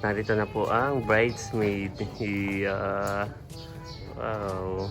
Narito na po ang bridesmaid. Yeah. Wow.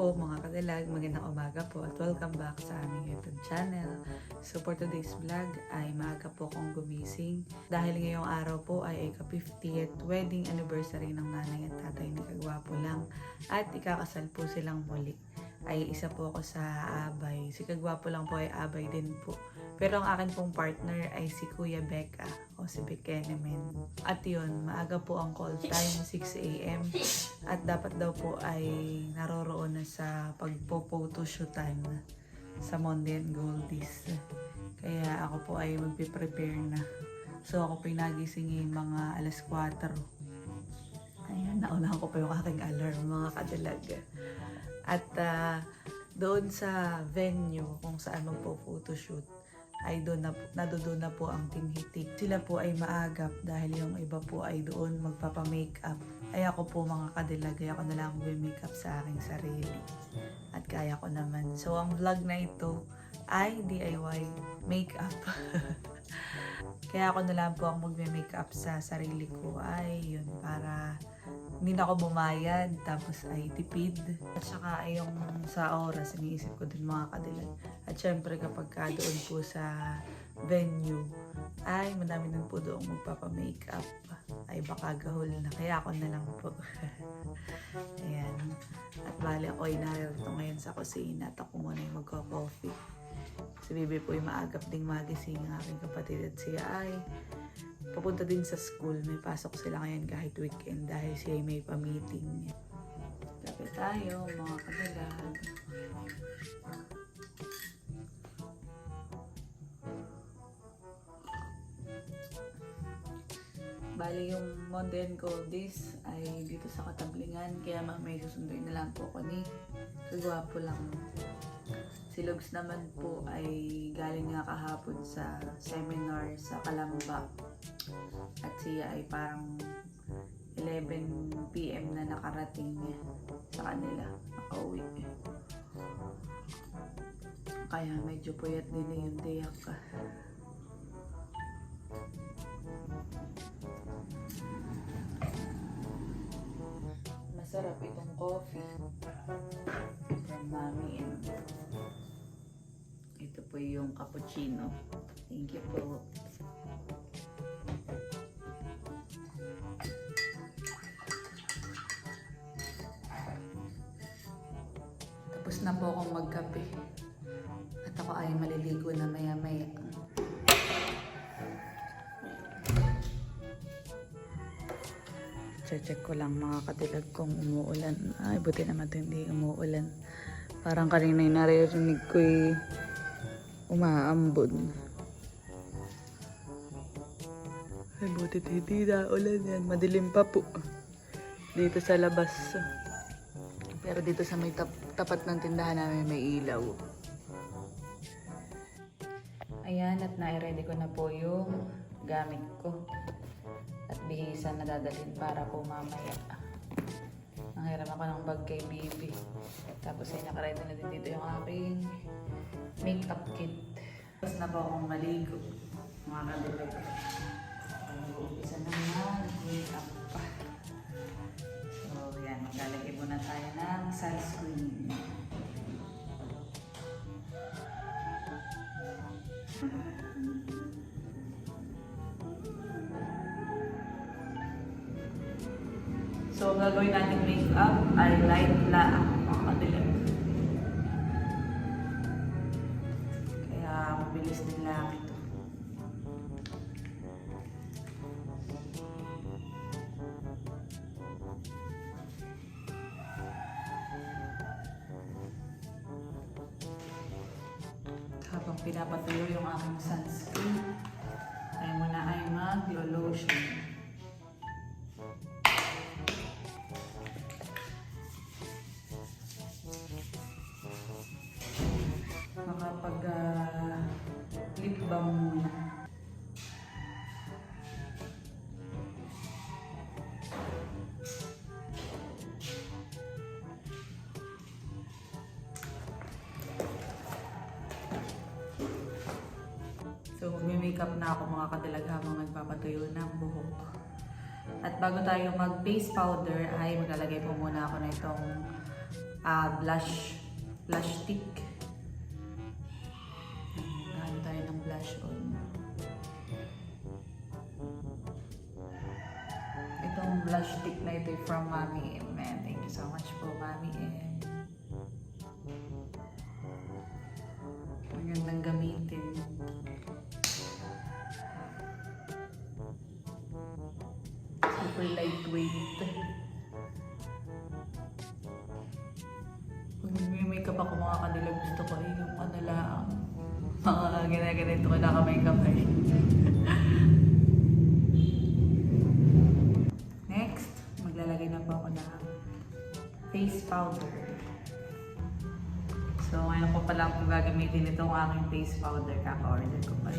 Po mga kadalag, magandang umaga po at welcome back sa aming YouTube channel. So for today's vlog ay maaga po akong gumising dahil ngayong araw po ay ika-50th wedding anniversary ng nanay at tatay ni Kagwapo lang at ikakasal po silang muli. Ay isa po ako sa abay. Si Kagwapo lang po ay abay din po. Pero ang akin pong partner ay si Kuya Becca o si Bekenemen. At yun, maaga po ang call time, 6 a.m. At dapat daw po ay naroroon na sa pagpo-photoshoot na sa Monday and Goldies. Kaya ako po ay magpiprepare na. So ako po nagising ngayong mga alas 4. Ayan, naunahan ko pa yung aking alarm mga kadalag. At ah, doon sa venue kung saan magpo-photoshoot, ay doon na, nadoon na po ang Team Hitik. Sila po ay maagap dahil yung iba po ay doon magpapa-makeup. Ay ako po mga kadilag, ay ako na lang makeup sa aking sarili. At kaya ko naman. So ang vlog na ito ay DIY makeup. kaya ako na lang po ang magme-makeup sa sarili ko. Ay yun, para hindi na ako bumayad, tapos ay tipid. At saka yung sa oras, iniisip ko din mga kadilag. At syempre kapag ka doon po sa venue, ay madami din po doon magpapa-makeup. Ay baka gahol na, kaya ako na lang po. Ayan. At bali ako ay narito ngayon sa kusina at ako muna yung magko-coffee. Si Bibi po ay maagap ding magising ang aking kapatid at siya ay papunta din sa school. May pasok sila ngayon kahit weekend dahil siya ay may pa-meeting. Lapit tayo, mga kadalag. Bali yung Monday and Goldies ay dito sa Katablingan. Kaya mamay susunduin na lang po ako ni Kagwapo lang. Si Lugs naman po ay galing nga kahapon sa seminar sa Kalamba. At siya ay parang 11pm na nakarating sa kanila. Nakauwi. Kaya medyo puyat din yung dayak. Masarap itong coffee from Mami and ito po yung cappuccino. Thank you po. Na po akong magkape. At ako ay maliligo na maya-maya. Check ko lang mga kadilag kung umuulan. Ay, buti naman ito hindi umuulan. Parang kanina yung naririnig ko yung umaambon. Ay, buti hindi na ulan yan. Madilim pa po. Dito sa labas. Pero dito sa may tap- tapat ng tindahan namin may ilaw. Ayan, at nai-ready ko na po yung gamit ko. At bihisan na dadalhin para po mamaya. Nanghiram ako ng bag kay Bibi. Tapos ay nakaready na din dito yung aking makeup kit. Tapos na po akong maligo. Mga kadilag. Mag-uumpisa na mag-makeup pa. Maglalagay muna tayo ng sunscreen. So, ang gagawin natin makeup ay light lang kadilag. Kaya mabilis din lang ito. iba. So, magme-makeup na ako mga kadilag habang nagpapatuyo ng buhok. At bago tayo mag-face powder, ay maglalagay po muna ako na itong uh, blush, blush stick ginaganito ko naka-makeup eh. Next, maglalagay na po ako ng face powder. So, ngayon ko pa lang kung gagamitin itong aking face powder. Kaka-order ko pa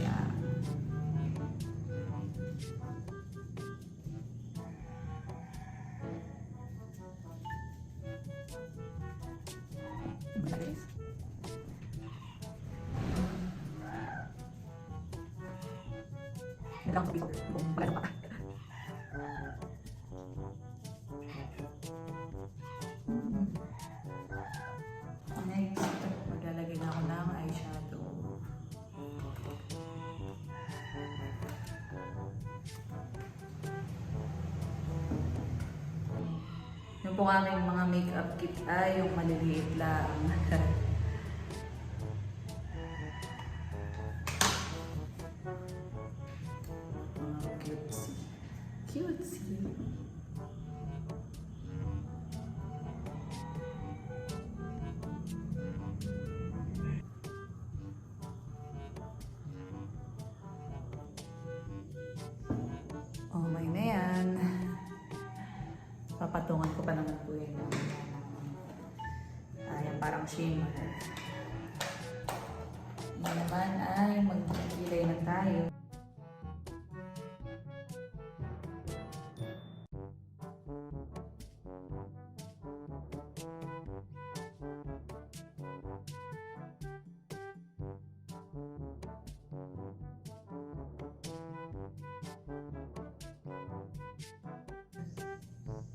Lang sa powder. Kung pala pa. Next, na ako ng. Yung pong aking mga makeup kit ay yung maliliit lang. Shimmer. Yan naman ay magkikilay na tayo.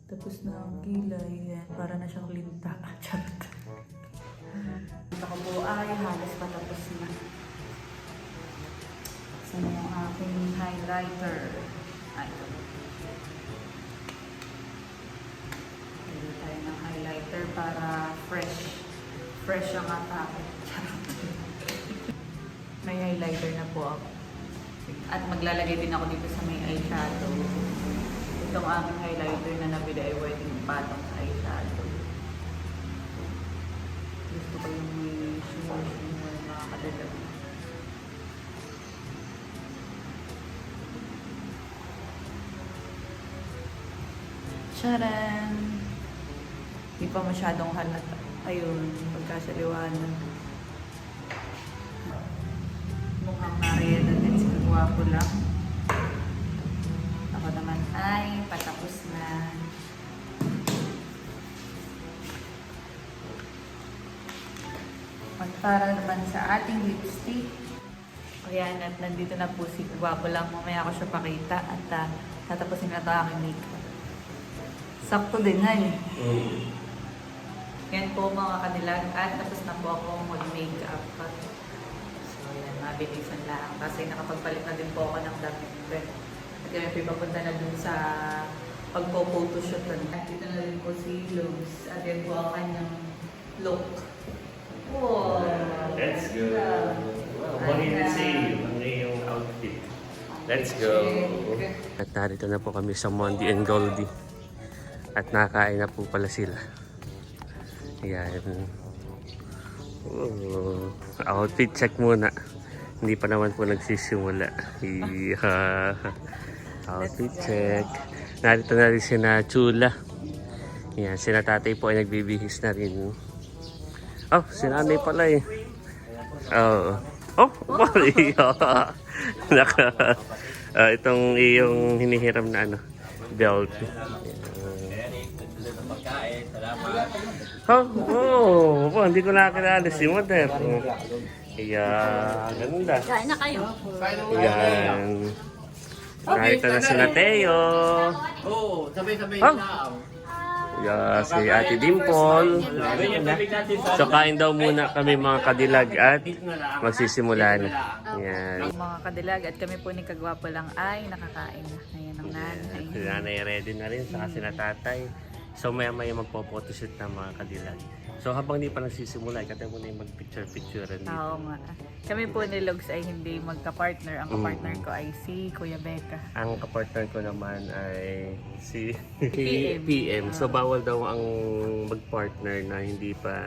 Tapos na ang kilay. Yan, para na siyang linta. Charot. Ay halos patapos na. Sa yung aking highlighter. Ay. Pili tayo ng highlighter para fresh. Fresh ang atake. May highlighter na po ako. At maglalagay din ako dito sa may eyeshadow. Itong aming highlighter na nabili ay yung patong sa eyeshadow. Gusto ko yung may shimmer shimmer mga kadalag. Charan! Hindi pa masyadong halata. Ayun, pagkasaliwanan. Mukhang na din si Kagwapo lang. Ako naman ay patapos na. Para naman sa ating lipstick. Ayan, at nandito na po si Gwapo lang. Mamaya ako siya pakita at uh, tatapusin na ito aking makeup. Sakto din, hay. Yan po mga kanilag. At tapos na po ako mag-makeup. So, yan, mabilisan lang. Kasi nakapagpalit na din po ako ng damit. At kami papunta na dun sa pagpo-photoshoot. At dito na rin po si Luz. At yan po ang kanyang look. Wow! Let's go. Wow, say? Ano yung outfit? Let's go. At narito na po kami sa Mondi and Goldie. At nakain na po pala sila. Ayan. Oh, outfit check muna. Hindi pa naman po nagsisimula. Yeah. outfit check. Narito na rin si na Chula. Yan, si na tatay po ay nagbibihis na rin. Oh, si nanay pala eh. Oo. Oh, bali. Naka, ah, itong iyong hinihiram na ano, belt. Oh, oh, oh, hindi ko nakakilala si Mother. Oh. Kaya, ganda. Kain na kayo. Yan. Nakita na si Nateo. Oo, sabay-sabay Oh. na. Yeah, si Ate Dimple. So kain daw muna kami mga kadilag at magsisimula na. Yan. Mga kadilag at kami po ni Kagwapo lang ay nakakain na. Ayan ang nanay. Nanay ready na rin, saka si tatay. So maya maya magpo-photoshoot ng mga kadilag. So habang di pa nagsisimula, ikatay mo na yung mag-picture-picture dito. Oo nga. Kami po ni Lugs ay hindi magka-partner. Ang kapartner Mm. ko ay si Kuya Becca. Ang kapartner ko naman ay si PM. PM. So bawal daw ang mag-partner na hindi pa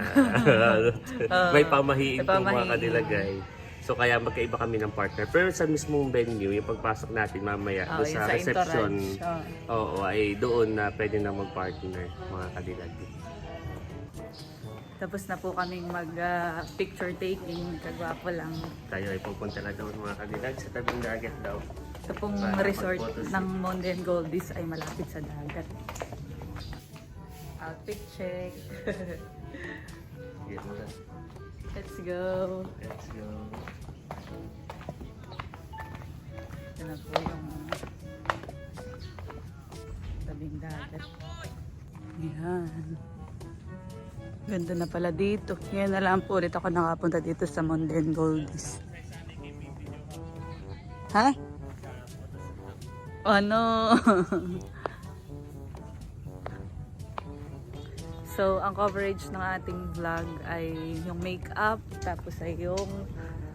may pamahiin May po mga pamahiin. kadilagay. So kaya magkaiba kami ng partner. Pero sa mismong venue, yung pagpasok natin mamaya Oo, doon yun sa sa reception, entourage. Oo. oo, ay doon na pwede na mag-partner mga kadilag. Tapos na po kaming mag-picture taking. Kagwapo lang. Tayo ay pupunta na doon mga kadilag sa tabing dagat daw. Ito pong Para resort ng Monde and Goldies ay malapit sa dagat. Outfit check. Let's go. let's go. Ito na po yung tabing dagat. Yan. Ganda na pala dito. Ngayon na lang po ulit ako nakapunta dito sa and Goldies. Ha? Ano? so, ang coverage ng ating vlog ay yung makeup, tapos ay yung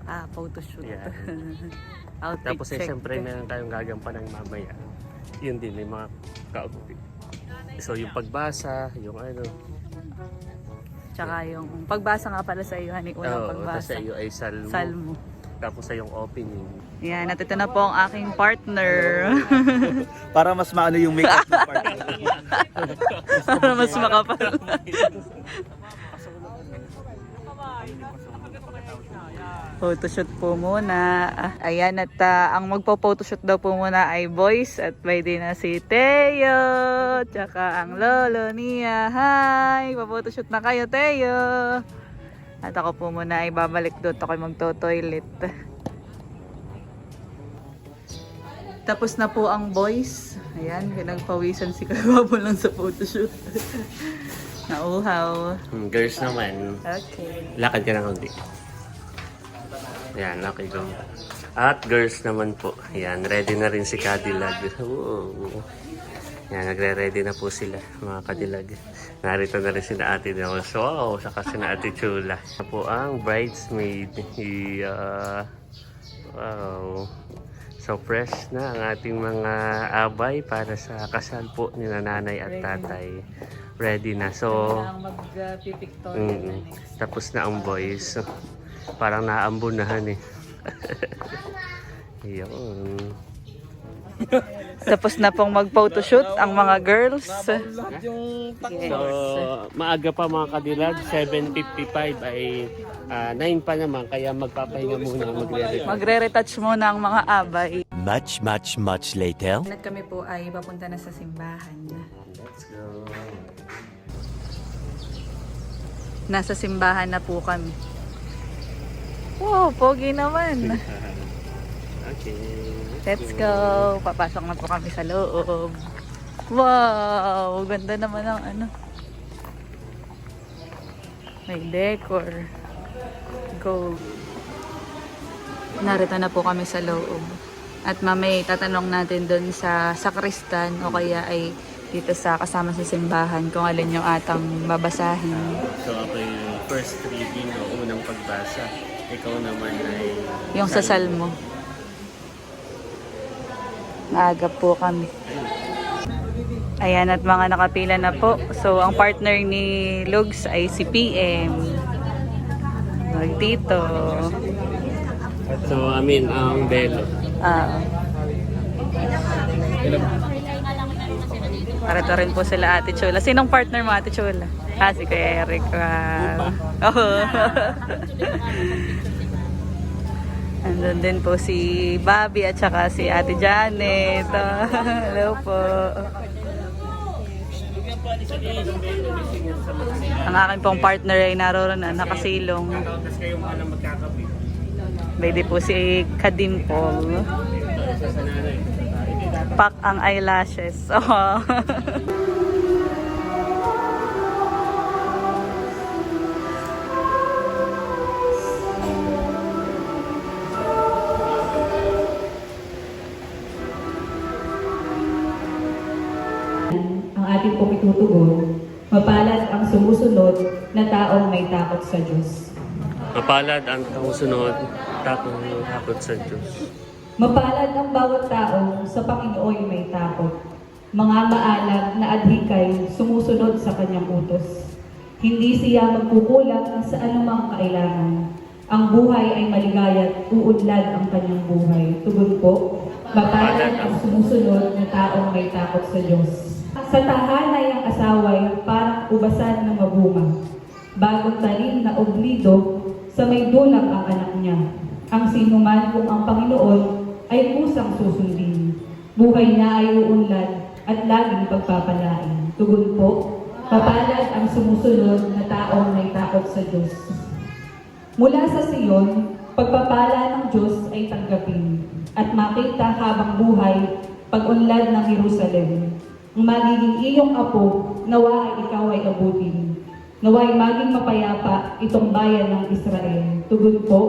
ah, photoshoot. Yeah. Outfit Tapos ay check. siyempre meron tayong gagampan ng mamaya. Yun din, may mga ka-outfit. So yung pagbasa, yung ano, Tsaka yung pagbasa nga pala sa iyo, honey, unang Oo, tapos pagbasa. sa iyo ay salmo. Salmo. Tapos sa yung opening. Yan, at ito na po ang aking partner. Para mas maano yung makeup ng part. Para mas makapal. Photoshoot po muna. Ah, Ayan, at ah, ang magpo-photoshoot daw po muna ay boys at pwede na si Teo. Tsaka ang lolo niya. Hi! Paphotoshoot na kayo, Teo. At ako po muna ay babalik doon. Ako magto-toilet. Tapos na po ang boys. Ayan, pinagpawisan si Kagwabo lang sa photoshoot. Nauhaw. Hmm, girls naman, Okay. lakad ka na kundi. Yan, okay go. At girls naman po. Yan, ready na rin si Cadillac. Wow. Yan, nagre-ready na po sila, mga Cadillac. Narito na rin sina Ate Nels. Wow, saka sina Ate Chula. Ito po ang bridesmaid. Yeah. Wow. So fresh na ang ating mga abay para sa kasal po ni nanay at tatay. Ready na. So, mag-pipictorial na Mm, tapos na ang boys. Parang naambunahan eh. Yun. Tapos na pong mag-photoshoot ang mga girls. So, maaga pa mga kadilag, 7.55 ay ah, 9 pa naman, kaya magpapahinga muna magre-retouch. Magre-retouch muna ang mga abay. Much, much, much later. At kami po ay papunta na sa simbahan. Let's go. Nasa simbahan na po kami. Wow, pogi naman. Okay. Let's go. Papasok na po kami sa loob. Wow, ganda naman ang ano. May decor. Gold. Narito na po kami sa loob. At mamay tatanong natin doon sa sakristan o kaya ay dito sa kasama sa simbahan kung alin yung atang babasahin. So, ako yung first reading o unang pagbasa. Ikaw naman ay... Yung sa salmo. Maaga po kami. Ayan at mga nakapila na po. So ang partner ni Lugs ay si PM. Magtito. So, I mean, ang belo. Ah. Parito rin po sila Ate Chula. Sinong partner mo Ate Chula? Ah, si Kuya Eric. Wow. Oh. Andun din po si Bobby at saka si Ate Janet. Hello po. Ang akin pong partner ay naroon na, nakasilong. Pwede po si Kadimpol. Pak ang eyelashes. Oh. Ating pong itutugon, mapalad ang sumusunod na taong may takot sa Diyos. Mapalad ang kamusunod, tapos takot sa Diyos. Mapalad ang bawat tao sa Panginoon may takot. Mga maalam na adhikay sumusunod sa kanyang utos. Hindi siya magkukulang sa anumang kailangan. Ang buhay ay maligaya at uunlad ang kanyang buhay. Tugon po, mapalad ang sumusunod na taong may takot sa Diyos. Sa tahanay ang asaway parang ubasan ng mabunga. Bagong talim na oblido sa may dulak ang anak niya. Ang sinuman kung ang Panginoon ay kusang susundin. Buhay niya ay uunlad at laging pagpapalain. Tugon po, papalad ang sumusunod na taong may takot sa Diyos. Mula sa Siyon, pagpapala ng Diyos ay tanggapin at makita habang buhay pag-unlad ng Jerusalem. Ang magiging iyong apo, nawa ay ikaw ay abutin. Nawa ay maging mapayapa itong bayan ng Israel. Tugon po,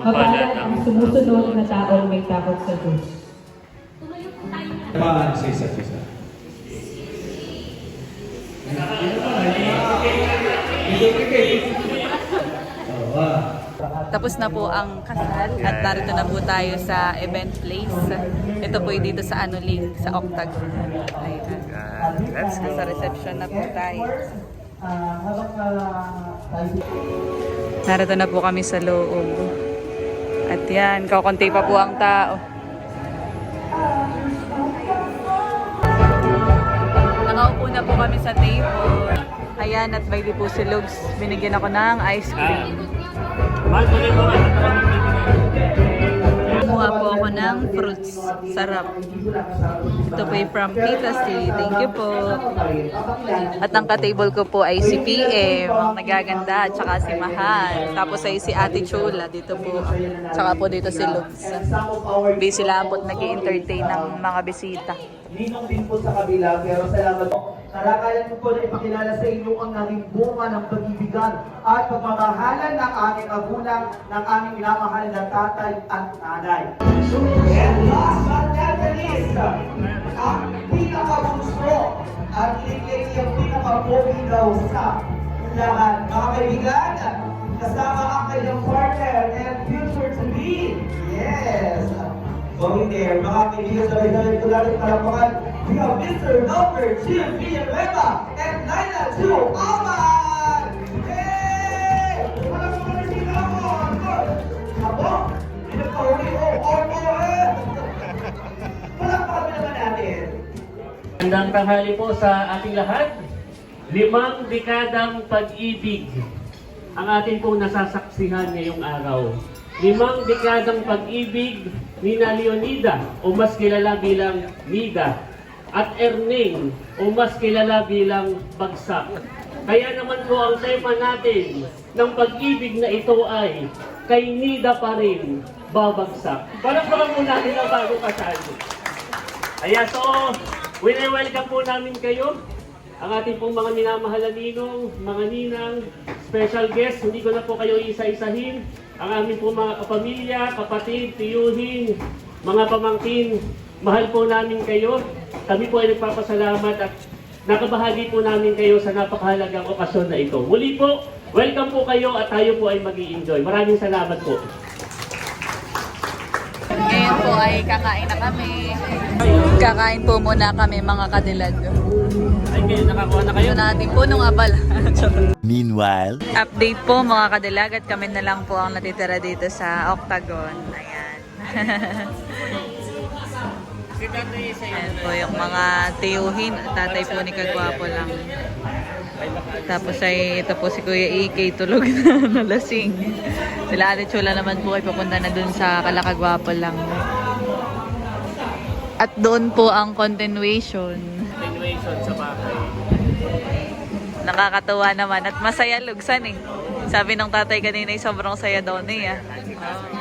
mapalad ang sumusunod na taong may takot sa Diyos. Tamaan sa isa't isa. Oo, ah. Tapos na po ang kasal at narito na po tayo sa event place. Ito po dito sa Anuling, sa Octagon. Ayan. Ah, let's go. Sa reception na po tayo. Narito na po kami sa loob. At yan, kakunti pa po ang tao. Nakaupo na po kami sa table. Ayan, at may di po si Lugs. Binigyan ako ng ice cream. Kumuha po ako ng fruits. Sarap. Ito po from Tita Street. Thank you po. At ang ka-table ko po ay si PM, nagaganda, at saka si Mahal. Tapos ay si Ate Chula dito po. Tsaka po dito si Lux. Busy lang po nag entertain ng mga bisita. Ninong din po sa kabila, pero salamat po. Kalakayan ko po na ipakilala sa inyo ang naging bunga ng pag-ibigan at pagmamahalan ng aming magulang, ng aming minamahal na tatay at nanay. And last but not the least, ang pinakagusto at iligay yung pinakapogi daw sa lahat. Mga kaibigan, kasama ang kanyang partner and future to be. Yes! Going there, mga kaibigan sa Rizal Tular at Kalapakan, we have Mr. Albert Jim Villanueva and Laila Chu Aman! Hey! Wala ko na si Ramon! Abo, pinagpahuli ko, ormo eh! Wala pa kami naman natin. Magandang tanghali po sa ating lahat. Limang dekadang pag-ibig ang ating pong nasasaksihan ngayong araw. Limang dekadang pag-ibig ni na Leonida o mas kilala bilang Nida at Erning o mas kilala bilang Bagsak. Kaya naman po ang tema natin ng pag-ibig na ito ay kay Nida pa rin babagsak. Parang baka po natin ang bago kasal. Ayan, so, wini-welcome po namin kayo. Ang ating pong mga minamahal na ninong, mga ninang, special guest, hindi ko na po kayo isa-isahin. Ang aming po mga kapamilya, kapatid, tiyuhin, mga pamangkin, mahal po namin kayo. Kami po ay nagpapasalamat at nakabahagi po namin kayo sa napakahalagang okasyon na ito. Muli po, welcome po kayo at tayo po ay mag enjoy Maraming salamat po. Ngayon po ay kakain na kami. Kakain po muna kami mga kadilag. Ay, kayo nakakuha na kayo? Ito natin po nung abala. Meanwhile, Update po mga kadilag at kami na lang po ang natitira dito sa Octagon. Ayan. Ayan po yung mga tiyuhin. Tatay po ni Kagwapo lang. Tapos ay ito po si Kuya EK tulog na nalasing. Sila Ate Chula naman po ay papunta na dun sa Kalakagwapo lang. At doon po ang continuation. Continuation sa bahay. Nakakatuwa naman at masaya lugsan eh. Sabi ng tatay kanina ay sobrang saya daw niya. Oh.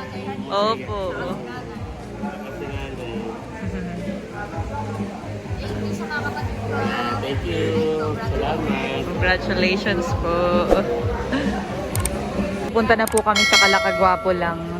Opo. Thank you. Salamat. Congratulations po. Punta na po kami sa Kalakagwapo lang